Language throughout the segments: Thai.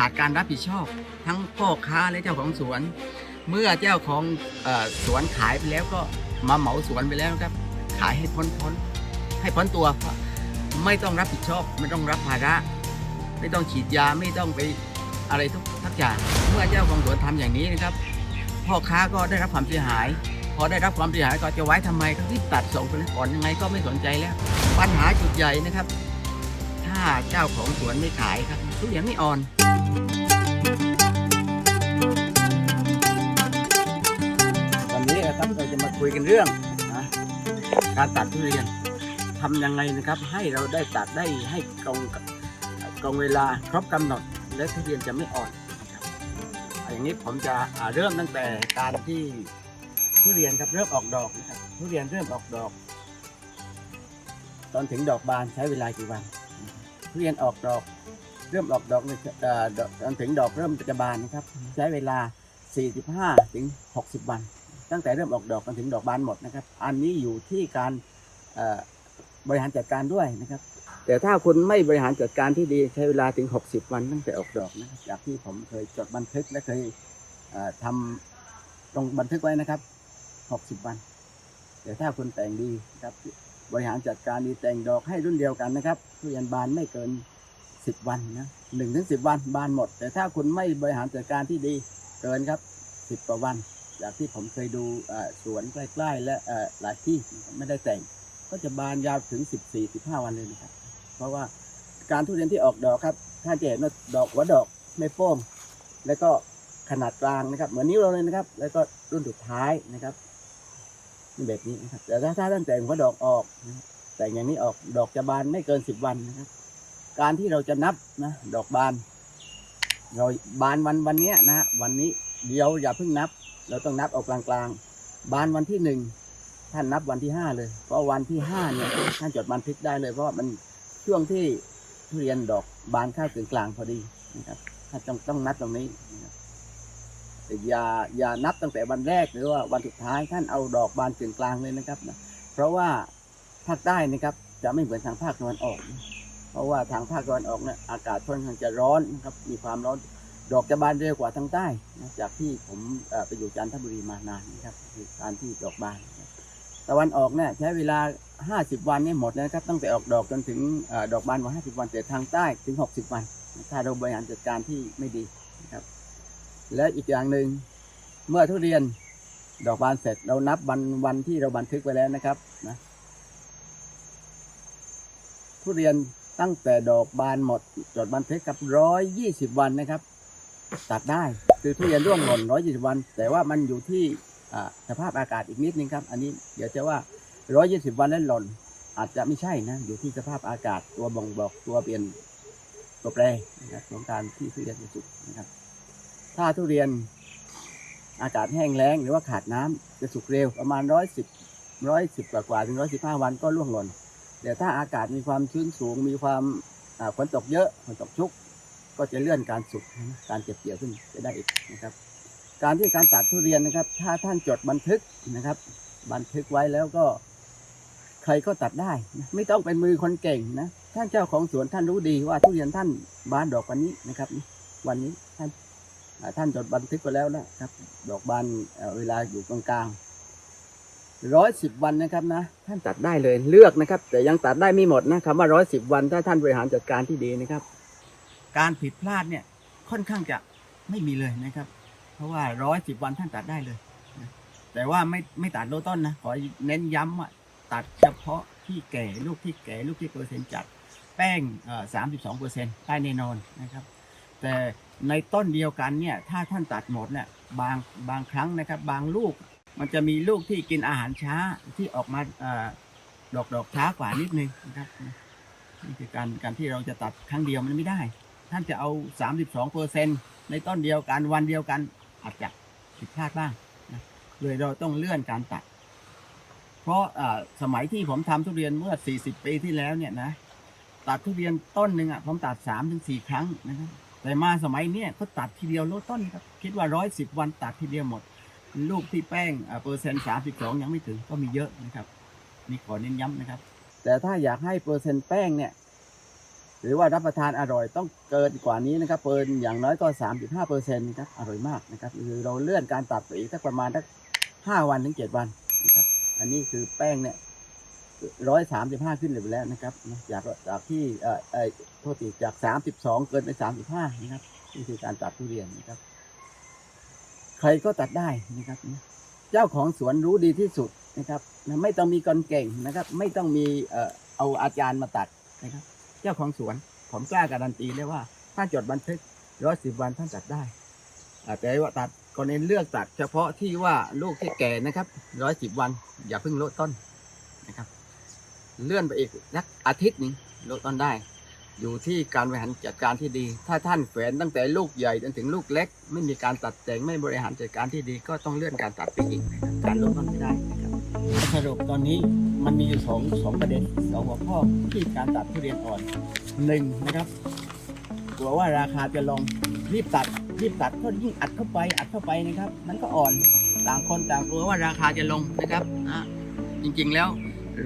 ขาดการรับผิดชอบ ทั้งพ่อค้าและเจ้าของสวน เมื่อเจ้าของอสวนขายไปแล้วก็มาเหมาสวนไปแล้วครับ ขายให้พ้นพ้นให้พ้นตัวไม่ต้องรับผิดชอบ ไม่ต้องรับภาระ ไม่ต้องฉีดยาไม่ต้องไปอะไรทุกทักอย่างเมื่อเจ้าของสวนทำอย่างนี้นะครับพ่อค้าก็ได้รับความเสียหาย พอได้รับความเสียหายก็จะไว้ทำไมก็รีบตัดส่งไปเลยอ่อนยังไงก็ไม่สนใจแล้ว ปัญหาจุดใหญ่นะครับ ถ้าเจ้าของสวนไม่ขายครับทุเรียนไม่อ่อน วันนี้นะครับเราจะมาคุยกันเรื่องนะการตัดทุเรียนทำยังไงนะครับ ให้เราได้ตัดได้ให้ตรงกับตรงเวลาครบกำหนด และทุเรียนจะไม่อ่อนนะครับอย่างนี้ผมจะเริ่มตั้งแต่การที่ทุเรียนครับเริ่มออกดอกนะครับทุเรียนเริ่มออกดอก ตอนถึงดอกบานใช้เวลากี่วัน ทุเรียนออกดอก เริ่มออกดอกในเอ่อดอกตอนถึงดอกเริ่มจะบานนะครับ ใช้เวลา 45 ถึง 60 วัน ตั้งแต่เริ่มออกดอกจนถึงดอกบานหมดนะครับ อันนี้อยู่ที่การเอ่อบริหารจัดการด้วยนะครับ แต่ถ้าคุณไม่บริหารจัดการที่ดีใช้เวลาถึง 60 วันตั้งแต่ออกดอกนะครับจากที่ผมเคยจดบันทึกและเคยเอ่อทำตรงบันทึกไว้นะครับ 60 วัน แต่ถ้าคุณแต่งดีนะครับ บริหารจัดการดีแต่งดอกให้รุ่นเดียวกันนะครับทุเรียนบานไม่เกิน 10 วันนะหนึ่งถึงสิวันบานหมด แต่ถ้าคุณไม่บริหารจัดการที่ดีเกินครับ 10กว่าวัน จากที่ผมเคยดูสวนใกล้ๆ และหลายที่ไม่ได้แต่ง ก็จะบานยาวถึง 14-15 วันเลยนะครับ เพราะว่าการทุเรียนที่ออกดอกครับ ถ้าจะเห็นว่าดอกหัวดอกไม่โป้งแล้วก็ขนาดกลางนะครับ เหมือนนิ้วเราเลยนะครับ แล้วก็รุ่นสุดท้ายนะครับ แบบนี้นะครับ แต่ถ้าถ้าท่านแต่งหัวดอกออกนะแต่งอย่างนี้ออกดอกจะบานไม่เกิน10วันนะครับ การที่เราจะนับนะดอกบาน เราบานวันวันนี้นะวันนี้เดียวอย่าเพิ่งนับ เราต้องนับเอากลางๆ บานวันที่หนึ่งท่านนับวันที่ห้าเลย เพราะวันที่ห้าเนี่ยท่านจดบันทึกได้เลยเพราะมันช่วงที่ทุเรียนดอกบานข้าวกึ่งกลางพอดีนะครับท่านต้องต้องนับตรงนี้นะครับ อย่าอย่านับตั้งแต่วันแรกหรือว่าวันสุดท้ายท่านเอาดอกบานกึ่งกลางเลยนะครับนะเพราะว่าภาคใต้นะครับจะไม่เหมือนทางภาคตะวันออก เพราะว่าทางภาคตะวันออกเนี่ยอากาศค่อนข้างจะร้อนนะครับมีความร้อนดอกจะบานเร็วกว่าทางใต้นะจากที่ผมไปอยู่จันทบุรีมานานนะครับคือการที่ดอกบาน ตะวันออกเนี่ยใช้เวลา 50 วันนี่หมดนะครับตั้งแต่ออกดอกจนถึงอดอกบานกว่า50 วันแต่ทางใต้ถึง 60 วัน ถ้าเราบริหารจัดการที่ไม่ดีนะครับ และอีกอย่างหนึ่งเมื่อทุเรียนดอกบานเสร็จเรานับวันวันที่เราบันทึกไว้แล้วนะครับนะทุเรียนตั้งแต่ดอกบานหมดจดบันทึกกับร้อยยี่สิบวันนะครับ ตัดได้คือทุเรียนร่วงหล่นร้อยยี่สิบวัน แต่ว่ามันอยู่ที่สภาพอากาศอีกนิดนึงครับ อันนี้เดี๋ยวจะว่าร้อยยี่สิบวันแล้วหล่น อาจจะไม่ใช่นะ อยู่ที่สภาพอากาศตัวบ่งบอกตัวเปลี่ยนตัวแปรนะครับของการที่ทุเรียนจะสุกนะครับ ถ้าทุเรียนอากาศแห้งแล้งหรือว่าขาดน้ำจะสุกเร็วประมาณร้อยสิบร้อยสิบกว่าๆถึงร้อยสิบห้าวันก็ร่วงหล่นแต่ถ้าอากาศมีความชื้นสูง มีความฝนตกเยอะฝนตกชุก ก็จะเลื่อนการสุกการเก็บเกี่ยวขึ้นจะได้อีกนะครับ การที่การตัดทุเรียนนะครับ ถ้าท่านจดบันทึกนะครับ บันทึกไว้แล้วก็ ใครก็ตัดได้ ไม่ต้องเป็นมือคนเก่งนะท่านเจ้าของสวนท่านรู้ดีว่าทุเรียนท่านบานดอกวันนี้นะครับ วันนี้ท่าน ท่านจดบันทึกไปแล้วนะครับ ดอกบานเอ่อเวลาอยู่กลางๆร้อยสิบวันนะครับนะ ท่านตัดได้เลยเลือกนะครับ แต่ยังตัดได้ไม่หมดนะคำว่าร้อยสิบวันถ้าท่านบริหารจัดการที่ดีนะครับ การผิดพลาดเนี่ยค่อนข้างจะไม่มีเลยนะครับ เพราะว่าร้อยสิบวันท่านตัดได้เลยแต่ว่าไม่ไม่ตัดโลต้นนะขอเน้นย้ำว่าตัดเฉพาะที่แก่ลูกที่แก่ลูกที่เปอร์เซ็นต์จัด แป้งสามสิบสองเปอร์เซ็นต์ได้แน่นอนนะครับ แต่ในต้นเดียวกันเนี่ยถ้าท่านตัดหมดเนี่ยบางบางครั้งนะครับ บางลูก มันจะมีลูกที่กินอาหารช้าที่ออกมาอดอกดอกช้ากว่านิดนึงนะครับนี่คือการการที่เราจะตัดครั้งเดียวมันไม่ได้ ท่านจะเอา 32เปอร์เซ็นในต้นเดียวกันวันเดียวกันอาจจะผิดพลาดบ้างนะเลยเราต้องเลื่อนการตัด เพราะสมัยที่ผมทำทุเรียนเมื่อ 40 ปีที่แล้วเนี่ยนะตัดทุเรียนต้นหนึ่งอะผมตัด3ถึง4ครั้งนะครับ แต่มาสมัยเนี้ยก็ตัดทีเดียวลดต้นครับ คิดว่า110วันตัดทีเดียวหมด ลูกที่แป้งเอ่อเปอร์เซ็นต์32ยังไม่ถึงก็มีเยอะนะครับนี่ขอเน้นย้ำนะครับ แต่ถ้าอยากให้เปอร์เซ็นต์แป้งเนี่ย หรือว่ารับประทานอร่อยต้องเกินกว่านี้นะครับเกินอย่างน้อยก็35เปอร์เซ็นต์ครับอร่อยมากนะครับคือเราเลื่อนการตัดไปอีกสักประมาณสักห้าวันถึงเจ็ดวันนะครับอันนี้คือแป้งเนี่ย ร้อยสามสิบห้าขึ้นเลยไปแล้วนะครับ จากจากที่เอ่อเอ่อโทษทีจากสามสิบสองเกินไปสามสิบห้านะครับนี่คือการตัดทุเรียนนะครับ ใครก็ตัดได้นะครับ เจ้าของสวนรู้ดีที่สุดนะครับไม่ต้องมีคนเก่งนะครับ ไม่ต้องมีเอ่อเอาอาจารย์มาตัดนะครับ เจ้าของสวนผมกล้าการันตีเลยว่า ถ้าจดบันทึกร้อยสิบวันท่านตัดได้แต่ว่าตัดก็เน้นเลือกตัด เฉพาะที่ว่าลูกที่แก่นะครับร้อยสิบวัน อย่าเพิ่งลดต้นนะครับ เลื่อนไปอีกสักอาทิตย์นึงลดต้นได้ อยู่ที่การบริหารจัดการที่ดี ถ้าท่านแฝนตั้งแต่ลูกใหญ่จนถึงลูกเล็ก ไม่มีการตัดแต่งไม่บริหารจัดการที่ดี ก็ต้องเลื่อนการตัดไปอีกการลดต้นไม่ได้นะครับสรุปตอนนี้มันมีอยู่สองสองประเด็นสองหัวข้อที่การตัดทุเรียนอ่อนหนึ่งนะครับกลัวว่าราคาจะลงรีบตัดรีบตัดก็ยิ่งอัดเข้าไปอัดเข้าไปนะครับ มันก็อ่อนต่างคนต่างกลัวว่าราคาจะลงนะครับอะจริงๆแล้ว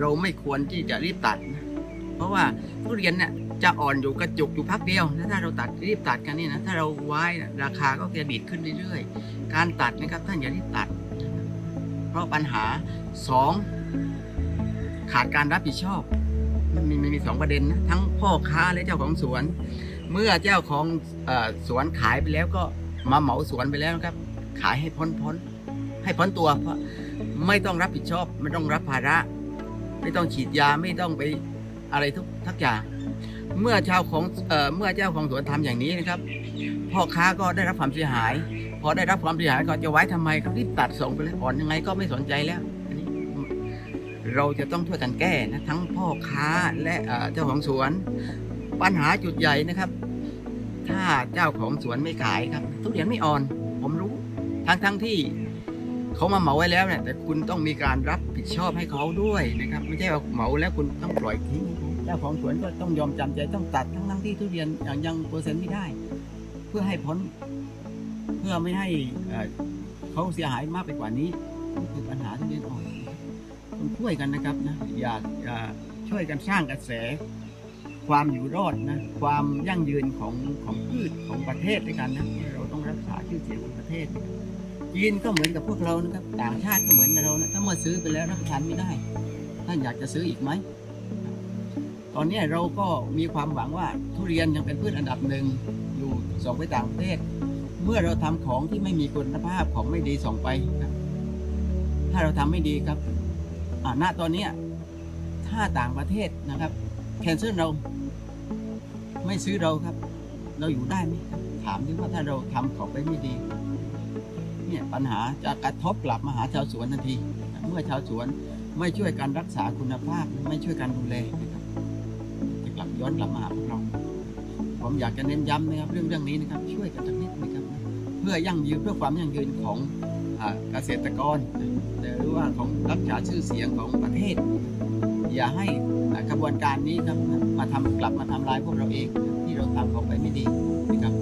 เราไม่ควรที่จะรีบตัดนะเพราะว่าทุเรียนเนี่ยจะอ่อนอยู่กระจุกอยู่พักเดียวนะถ้าเราตัดรีบตัดกันนี่นะถ้าเราไว้นะราคาก็จะดีดขึ้นเรื่อยๆ การตัดนะครับท่านอย่ารีบตัด เพราะปัญหาสองขาดการรับผิดชอบ มันมีมีสองประเด็นนะทั้งพ่อค้าและเจ้าของสวน เมื่อเจ้าของอสวนขายไปแล้วก็มาเหมาสวนไปแล้วนะครับ ขายให้พ้นพ้นให้พ้นตัวเพราะไม่ต้องรับผิดชอบไม่ต้องรับภาระ ไม่ต้องฉีดยาไม่ต้องไปอะไรทุกทักอย่างเมื่อชาวของเออเมื่อเจ้าของสวนทำอย่างนี้นะครับพ่อค้าก็ได้รับความเสียหาย พอได้รับความเสียหายก็จะไว้ทำไมครับรีบตัดส่งไปเลยอ่อนยังไงก็ไม่สนใจแล้วนนี้เราจะต้องช่วยกันแก้นะทั้งพ่อค้าและเออเจ้าของสวน ปัญหาจุดใหญ่นะครับ ถ้าเจ้าของสวนไม่ขายครับทุเรียนไม่อ่อน ผมรู้ทั้งทั้งที่ เขามาเหมาไว้แล้วเนี่ยแต่คุณต้องมีการรับผิดชอบให้เขาด้วยนะครับ ไม่ใช่ว่าเหมาแล้วคุณต้องปล่อยทิ้งเจ้าของสวนก็ต้องยอมจำใจต้องตัดทั้งทั้งที่ทุเรียนอย่างยังเปอร์เซ็นต์ไม่ได้ เพื่อให้พ้นเพื่อไม่ให้เอ่อเขาเสียหายมากไปกว่านี้นี่คือปัญหาทุเรียนอ่อนต้องช่วยกันนะครับนะอย่าอย่าช่วยกันสร้างกระแส ความอยู่รอดนะความยั่งยืนของของพืชของประเทศด้วยกันนะเราต้องรักษาชื่อเสียงของประเทศ จีนก็เหมือนกับพวกเรานะครับ ต่างชาติก็เหมือนกับเรานะถ้าเมื่อซื้อไปแล้วรับประทานไม่ได้ ท่านอยากจะซื้ออีกไหม ตอนนี้เราก็มีความหวังว่าทุเรียนยังเป็นพืชอันดับหนึ่งอยู่ส่งไปต่างประเทศ เมื่อเราทำของที่ไม่มีคุณภาพของไม่ดีส่งไปครับ ถ้าเราทำไม่ดีครับอ่าณตอนเนี้ถ้าต่างประเทศนะครับแคนเซิลเราไม่ซื้อเราครับ เราอยู่ได้ไหมครับถามดิว่าถ้าเราทำของไปไม่ดี เนี่ยปัญหาจะกระทบกลับมาหาชาวสวนทันที เมื่อชาวสวนไม่ช่วยกันรักษาคุณภาพไม่ช่วยกันดูแลนะครับจะกลับย้อนกลับมาหาพวกเรา ผมอยากจะเน้นย้ำนะครับเรื่องเรื่องนี้นะครับ ช่วยกันสักนิดนะครับ เพื่อยั่งยืนเพื่อความยั่งยืนของเกษตรกรหรือว่าของรักษาชื่อเสียงของประเทศ อย่าให้กระบวนการนี้ครับมาทำกลับมาทำลายพวกเราเองที่เราทำออกไปไม่ดีนะครับ